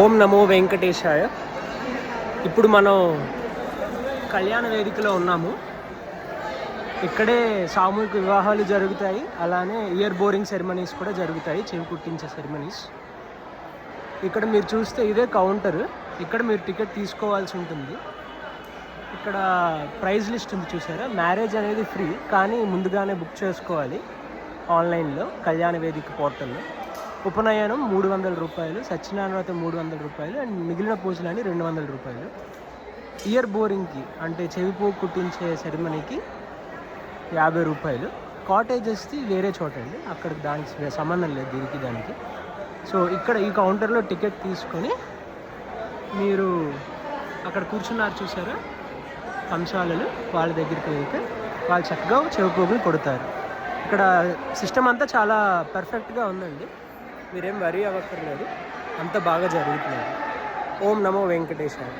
ఓం నమో వెంకటేశాయ. ఇప్పుడు మనం కళ్యాణ వేదికలో ఉన్నాము. ఇక్కడే సామూహిక వివాహాలు జరుగుతాయి. అలానే ఇయర్ బోరింగ్ సెరమనీస్ కూడా జరుగుతాయి చెవి కుట్టించే సెరమనీస్. ఇక్కడ మీరు చూస్తే ఇదే కౌంటర్. ఇక్కడ మీరు టికెట్ తీసుకోవాల్సి ఉంటుంది. ఇక్కడ ప్రైజ్ లిస్ట్ ఉంది చూసారా? మ్యారేజ్ అనేది ఫ్రీ కానీ ముందుగానే బుక్ చేసుకోవాలి. ఆన్లైన్లో కళ్యాణ వేదిక పోర్టల్లో. ఉపనయనం మూడు వందల రూపాయలు సత్యనారాయణ మూడు వందల రూపాయలు అండ్ మిగిలిన పూజలని రెండు వందల రూపాయలు. ఇయర్ బోరింగ్కి అంటే చెవిపో కుట్టించే సెరమనీకి యాభై రూపాయలు. కాటేజెస్ది వేరే చోట అండి అక్కడ దానికి సంబంధం లేదు దీనికి దానికి. సో ఇక్కడ ఈ కౌంటర్లో టికెట్ తీసుకొని మీరు అక్కడ కూర్చున్నారు చూసారా? కంసాలలు వాళ్ళ దగ్గరికి వెళ్తే వాళ్ళు చక్కగా చెవిపోగులు కొడతారు. ఇక్కడ సిస్టమ్ అంతా చాలా పర్ఫెక్ట్గా ఉందండి. మీరేం వరీ అవ్వక్కర్లేదు. అంత బాగా జరుగుతుంది ఓం నమో వెంకటేశాయ.